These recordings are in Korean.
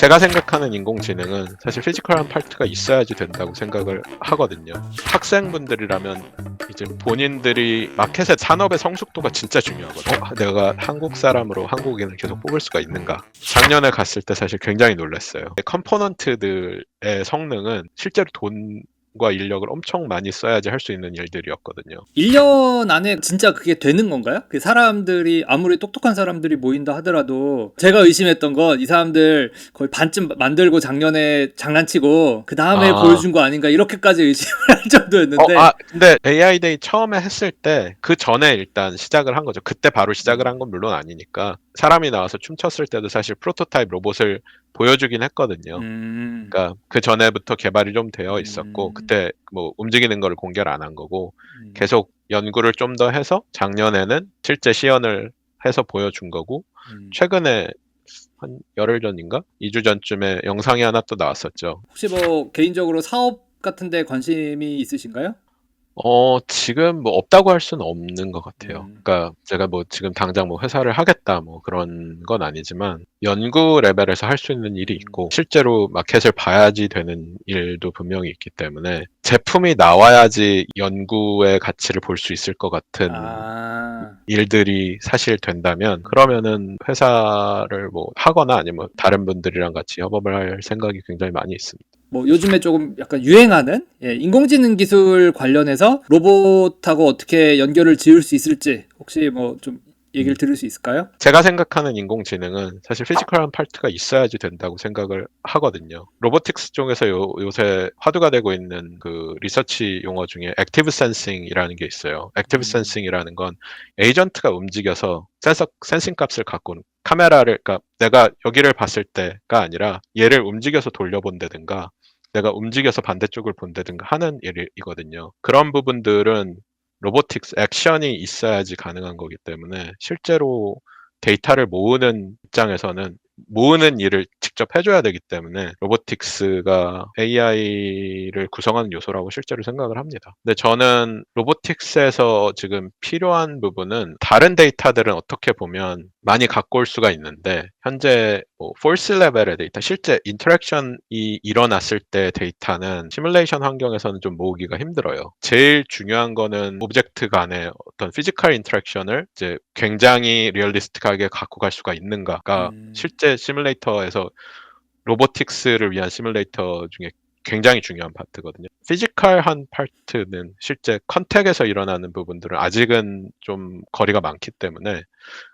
제가 생각하는 인공지능은 사실 피지컬한 파트가 있어야지 된다고 생각을 하거든요. 학생분들이라면 이제 본인들이 마켓의 산업의 성숙도가 진짜 중요하거든요. 어, 내가 한국 사람으로 한국인을 계속 뽑을 수가 있는가? 작년에 갔을 때 사실 굉장히 놀랐어요. 컴포넌트들의 성능은 실제로 돈 과 인력을 엄청 많이 써야지 할 수 있는 일들이었거든요. 1년 안에 진짜 그게 되는 건가요? 그 사람들이 아무리 똑똑한 사람들이 모인다 하더라도 제가 의심했던 건 이 사람들 거의 반쯤 만들고 작년에 장난치고 그 다음에 아. 보여준 거 아닌가 이렇게까지 의심을 할 정도였는데 어, 아, 근데 AI 데이 처음에 했을 때 그 전에 일단 시작을 한 거죠. 그때 바로 시작을 한 건 물론 아니니까 사람이 나와서 춤췄을 때도 사실 프로토타입 로봇을 보여주긴 했거든요. 음, 그러니까 그 전에부터 개발이 좀 되어 있었고 음. 그때 뭐 움직이는 거를 공개를 안 한 거고 음. 계속 연구를 좀 더 해서 작년에는 실제 시연을 해서 보여준 거고 음. 최근에 한 열흘 전인가 2주 전쯤에 영상이 하나 또 나왔었죠. 혹시 뭐 개인적으로 사업 같은데 관심이 있으신가요? 어, 지금 뭐 없다고 할 수는 없는 것 같아요. 음. 그러니까 제가 뭐 지금 당장 뭐 회사를 하겠다 뭐 그런 건 아니지만 연구 레벨에서 할 수 있는 일이 있고 실제로 마켓을 봐야지 되는 일도 분명히 있기 때문에 제품이 나와야지 연구의 가치를 볼 수 있을 것 같은 아, 일들이 사실 된다면 그러면은 회사를 뭐 하거나 아니면 다른 분들이랑 같이 협업을 할 생각이 굉장히 많이 있습니다. 뭐 요즘에 조금 약간 유행하는 예, 인공지능 기술 관련해서 로봇하고 어떻게 연결을 지을 수 있을지 혹시 뭐 좀 얘기를 들을 수 있을까요? 제가 생각하는 인공지능은 사실 피지컬한 파트가 있어야지 된다고 생각을 하거든요. 로보틱스 쪽에서 요, 요새 화두가 되고 있는 그 리서치 용어 중에 액티브 센싱이라는 게 있어요. 액티브 음. 센싱이라는 건 에이전트가 움직여서 센서 센싱 값을 갖고 카메라를 그러니까 내가 여기를 봤을 때가 아니라 얘를 움직여서 돌려본다든가 내가 움직여서 반대쪽을 본다든가 하는 일이거든요. 그런 부분들은 로보틱스 액션이 있어야지 가능한 거기 때문에 실제로 데이터를 모으는 입장에서는 모으는 일을 직접 해줘야 되기 때문에 로보틱스가 AI를 구성하는 요소라고 실제로 생각을 합니다. 근데 저는 로보틱스에서 지금 필요한 부분은 다른 데이터들은 어떻게 보면 많이 갖고 올 수가 있는데 현재 뭐 폴스 레벨의 데이터, 실제 인터랙션이 일어났을 때 데이터는 시뮬레이션 환경에서는 좀 모으기가 힘들어요. 제일 중요한 거는 오브젝트 간의 어떤 피지컬 인터랙션을 이제 굉장히 리얼리스틱하게 갖고 갈 수가 있는가가 음. 실제 시뮬레이터에서 로보틱스를 위한 시뮬레이터 중에 굉장히 중요한 파트거든요. 피지컬한 파트는 실제 컨택에서 일어나는 부분들은 아직은 좀 거리가 많기 때문에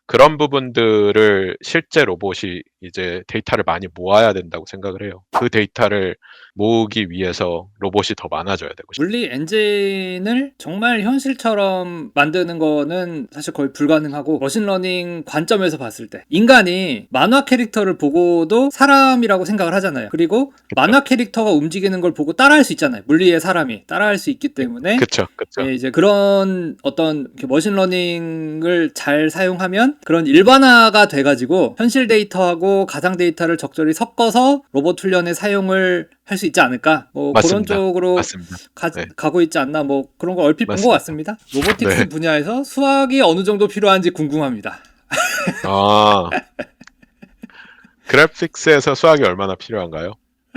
그런 부분들을 실제 로봇이 이제 데이터를 많이 모아야 된다고 생각을 해요. 그 데이터를 모으기 위해서 로봇이 더 많아져야 되고 물리 엔진을 정말 현실처럼 만드는 거는 사실 거의 불가능하고 머신러닝 관점에서 봤을 때 인간이 만화 캐릭터를 보고도 사람이라고 생각을 하잖아요. 그리고 만화 캐릭터가 움직이는 걸 보고 따라할 수 있잖아요. 물리의 사람이 따라할 수 있기 때문에 그쵸, 그쵸. 예, 이제 그런 어떤 머신러닝을 잘 사용하면 그런 일반화가 돼가지고 현실 데이터하고 가상 데이터를 적절히 섞어서 로봇 훈련에 사용을 할 수 있지 않을까? 뭐 그런 맞습니다. 쪽으로 맞습니다. 가, 네. 가고 있지 않나? 뭐 그런 걸 얼핏 본 것. 같습니다. 로보틱스 네. 분야에서 수학이 어느 정도 필요한지 궁금합니다. 아. 그래픽스에서 수학이 얼마나 필요한가요?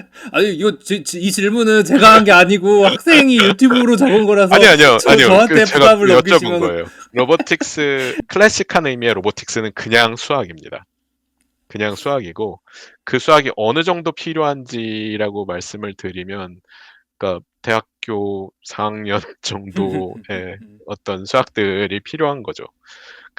아니 이거 지- 지- 이 질문은 제가 한 게 아니고 학생이 유튜브로 적은 거라서 아니 아니요 저- 아니요 저한테 그 부담을 여쭤본 넘기시면 거예요. 로보틱스 클래식한 의미의 로보틱스는 그냥 수학입니다. 그냥 수학이고 그 수학이 어느 정도 필요한지라고 말씀을 드리면 그러니까 대학교 4학년 정도의 어떤 수학들이 필요한 거죠.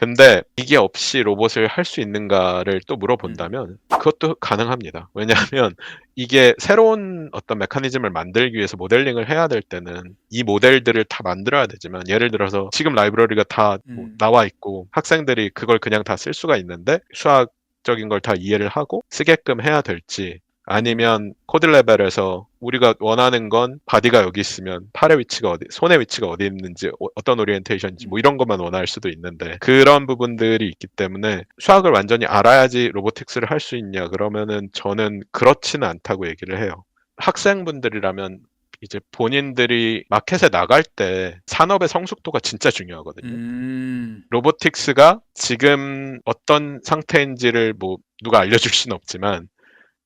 근데 이게 없이 로봇을 할 수 있는가를 또 물어본다면 그것도 가능합니다. 왜냐하면 이게 새로운 어떤 메커니즘을 만들기 위해서 모델링을 해야 될 때는 이 모델들을 다 만들어야 되지만 예를 들어서 지금 라이브러리가 다 뭐 음. 나와 있고 학생들이 그걸 그냥 다 쓸 수가 있는데 수학 적인 걸 다 이해를 하고 쓰게끔 해야 될지 아니면 코드 레벨에서 우리가 원하는 건 바디가 여기 있으면 팔의 위치가 어디, 손의 위치가 어디 있는지, 어- 어떤 오리엔테이션인지 뭐 이런 것만 원할 수도 있는데 그런 부분들이 있기 때문에 수학을 완전히 알아야지 로보틱스를 할 수 있냐 그러면은 저는 그렇지는 않다고 얘기를 해요. 학생분들이라면 이제 본인들이 마켓에 나갈 때 산업의 성숙도가 진짜 중요하거든요. 음, 로보틱스가 지금 어떤 상태인지를 뭐 누가 알려줄 수는 없지만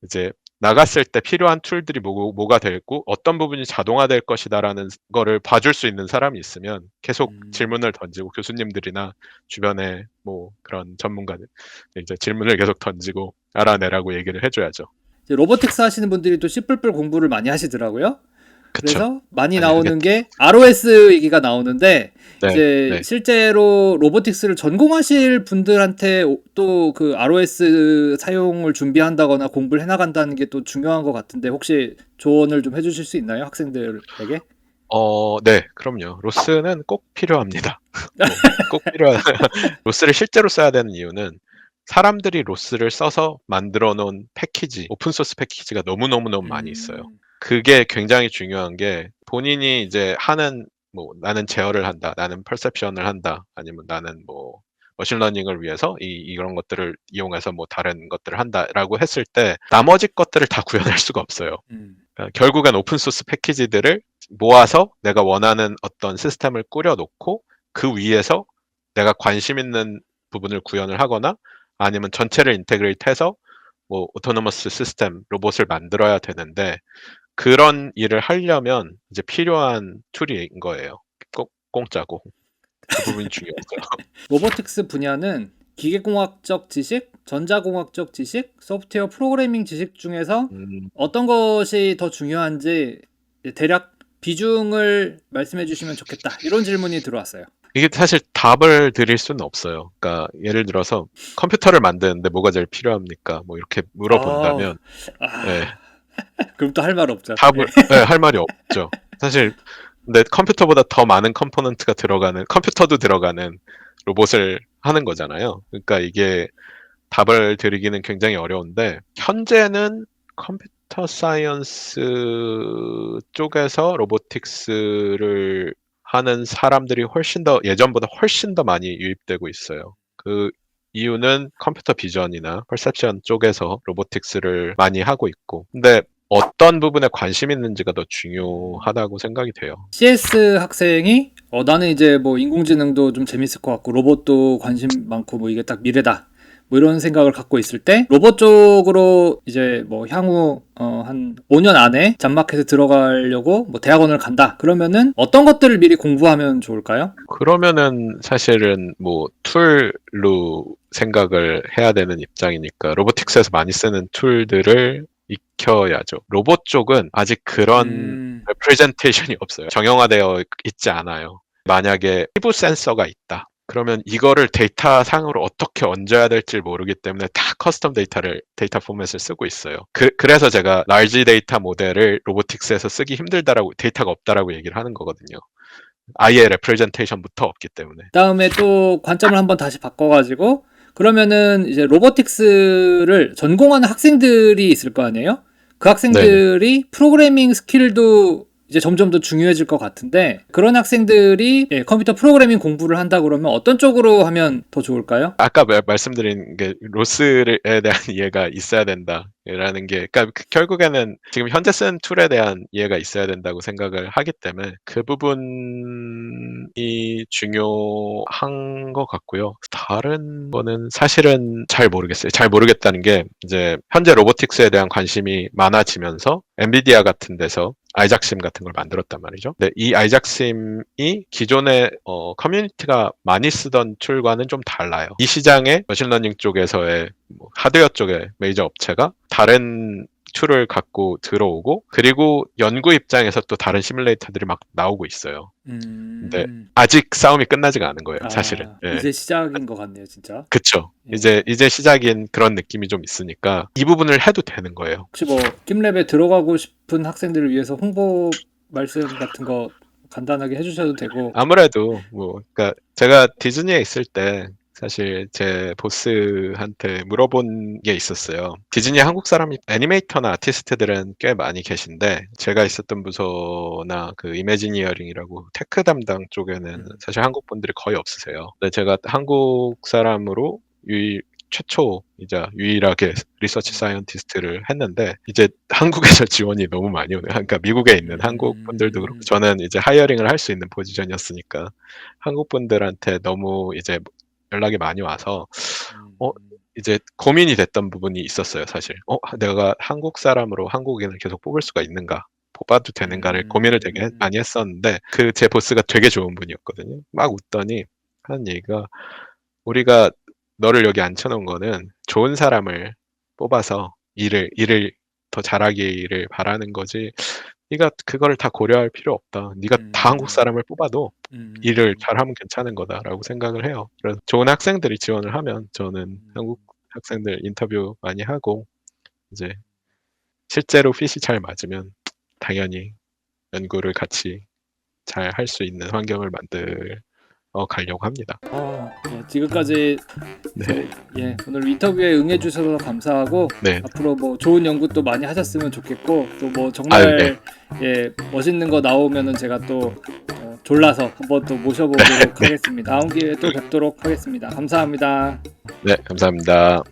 이제 나갔을 때 필요한 툴들이 뭐, 뭐가 될고 어떤 부분이 자동화될 것이다라는 거를 봐줄 수 있는 사람이 있으면 계속 음. 질문을 던지고 교수님들이나 주변에 뭐 그런 전문가들 이제 질문을 계속 던지고 알아내라고 얘기를 해줘야죠. 로보틱스 하시는 분들이 또 C++ 공부를 많이 하시더라고요. 그래서 많이 많이 나오는 게 ROS 얘기가 나오는데 네, 이제 네. 실제로 로보틱스를 전공하실 분들한테 또 그 ROS 사용을 준비한다거나 공부를 해나간다는 게 또 중요한 것 같은데 혹시 조언을 좀 해주실 수 있나요 학생들에게? 어, 네, 그럼요. 로스는 꼭 필요합니다. 뭐, 꼭 필요한 로스를 실제로 써야 되는 이유는 사람들이 로스를 써서 만들어 놓은 패키지, 오픈소스 패키지가 너무너무너무 많이 있어요. 음. 그게 굉장히 중요한 게 본인이 이제 하는 뭐 나는 제어를 한다, 나는 퍼셉션을 한다, 아니면 나는 뭐 머신러닝을 위해서 이 이런 것들을 이용해서 뭐 다른 것들을 한다라고 했을 때 나머지 것들을 다 구현할 수가 없어요. 음. 그러니까 결국엔 오픈소스 패키지들을 모아서 내가 원하는 어떤 시스템을 꾸려놓고 그 위에서 내가 관심 있는 부분을 구현을 하거나 아니면 전체를 인테그레이트 해서 뭐 오토노머스 시스템 로봇을 만들어야 되는데 그런 일을 하려면 이제 필요한 툴인 거예요. 꼭 공짜고 그 부분이 중요하죠. 로보틱스 분야는 기계공학적 지식, 전자공학적 지식, 소프트웨어 프로그래밍 지식 중에서 음, 어떤 것이 더 중요한지 대략 비중을 말씀해 주시면 좋겠다. 이런 질문이 들어왔어요. 이게 사실 답을 드릴 수는 없어요. 그러니까 예를 들어서 컴퓨터를 만드는데 뭐가 제일 필요합니까? 뭐 이렇게 물어본다면 아, 네. 그럼 또 할 말 없죠. 답을 네, 할 말이 없죠. 사실 근데 컴퓨터보다 더 많은 컴포넌트가 들어가는 컴퓨터도 들어가는 로봇을 하는 거잖아요. 그러니까 이게 답을 드리기는 굉장히 어려운데 현재는 컴퓨터 사이언스 쪽에서 로보틱스를 하는 사람들이 훨씬 더 예전보다 훨씬 더 많이 유입되고 있어요. 그 이유는 컴퓨터 비전이나 퍼셉션 쪽에서 로보틱스를 많이 하고 있고 근데 어떤 부분에 관심 있는지가 더 중요하다고 생각이 돼요. CS 학생이 어, 나는 이제 뭐 인공지능도 좀 재밌을 것 같고 로봇도 관심 많고 뭐 이게 딱 미래다. 뭐 이런 생각을 갖고 있을 때 로봇 쪽으로 이제 뭐 향후 어, 한 5년 안에 잔마켓에 들어가려고 뭐 대학원을 간다. 그러면은 어떤 것들을 미리 공부하면 좋을까요? 그러면은 사실은 뭐 툴로 생각을 해야 되는 입장이니까 로보틱스에서 많이 쓰는 툴들을 익혀야죠. 로봇 쪽은 아직 그런 음, 레프레젠테이션이 없어요. 정형화되어 있지 않아요. 만약에 피부 센서가 있다. 그러면 이거를 데이터 상으로 어떻게 얹어야 될지 모르기 때문에 다 커스텀 데이터를 데이터 포맷을 쓰고 있어요. 그, 래서 제가 large 데이터 모델을 로보틱스에서 쓰기 힘들다라고 데이터가 없다라고 얘기를 하는 거거든요. 아예 레프레젠테이션부터 없기 때문에. 그다음에 또 관점을 한번 다시 바꿔가지고 그러면은 이제 로보틱스를 전공하는 학생들이 있을 거 아니에요? 그 학생들이 프로그래밍 스킬도 이제 점점 더 중요해질 것 같은데 그런 학생들이 예, 컴퓨터 프로그래밍 공부를 한다 그러면 어떤 쪽으로 하면 더 좋을까요? 아까 말- 말씀드린 게 로스에 대한 이해가 있어야 된다라는 게 그러니까 그- 결국에는 지금 현재 쓴 툴에 대한 이해가 있어야 된다고 생각을 하기 때문에 그 부분이 중요한 것 같고요. 다른 거는 사실은 잘 모르겠어요. 잘 모르겠다는 게 이제 현재 로보틱스에 대한 관심이 많아지면서 엔비디아 같은 데서 아이작심 같은 걸 만들었단 말이죠. 근데 이 아이작심이 기존의 어, 커뮤니티가 많이 쓰던 툴과는 좀 달라요. 이 시장에 머신러닝 쪽에서의 뭐 하드웨어 쪽의 메이저 업체가 다른 툴을 갖고 들어오고 그리고 연구 입장에서 또 다른 시뮬레이터들이 막 나오고 있어요. 음, 네. 아직 싸움이 끝나지가 않은 거예요, 아, 사실은. 예. 이제 시작인 것 같네요, 진짜. 그쵸. 예. 이제 이제 시작인 그런 느낌이 좀 있으니까 이 부분을 해도 되는 거예요. 혹시 뭐 김랩에 들어가고 싶은 학생들을 위해서 홍보 말씀 같은 거 간단하게 해주셔도 되고 아무래도 뭐 그러니까 제가 디즈니에 있을 때 사실 제 보스한테 물어본 게 있었어요. 디즈니 한국 사람이 애니메이터나 아티스트들은 꽤 많이 계신데 제가 있었던 부서나 그 이매지니어링이라고 테크 담당 쪽에는 음. 사실 한국 분들이 거의 없으세요. 근데 제가 한국 사람으로 유일 최초이자 유일하게 리서치 사이언티스트를 했는데 이제 한국에서 지원이 너무 많이 오네요. 그러니까 미국에 있는 한국 분들도 그렇고 음. 저는 이제 하이어링을 할 수 있는 포지션이었으니까 한국 분들한테 너무 이제 연락이 많이 와서 음, 어, 이제 고민이 됐던 부분이 있었어요, 사실. 어, 내가 한국 사람으로 한국인을 계속 뽑을 수가 있는가? 뽑아도 되는가를 음. 고민을 되게 많이 했었는데 그 제 보스가 되게 좋은 분이었거든요. 막 웃더니 하는 얘기가 우리가 너를 여기 앉혀놓은 거는 좋은 사람을 뽑아서 일을 일을 더 잘하기를 바라는 거지. 네가 그거를 다 고려할 필요 없다. 네가 음. 다 한국 사람을 뽑아도 음. 일을 잘하면 괜찮은 거다라고 생각을 해요. 그래서 좋은 학생들이 지원을 하면 저는 한국 학생들 인터뷰 많이 하고 이제 실제로 핏이 잘 맞으면 당연히 연구를 같이 잘 할 수 있는 환경을 만들 어 가려고 합니다. 아, 예, 지금까지 네, 예, 오늘 인터뷰에 응해 주셔서 감사하고 네, 앞으로 뭐 좋은 연구 또 많이 하셨으면 좋겠고 또뭐 아유, 정말 네. 예 멋있는 거 나오면은 제가 또 어, 졸라서 한번 또 모셔보도록 하겠습니다. 다음 기회에 또 뵙도록 하겠습니다. 감사합니다. 네, 감사합니다.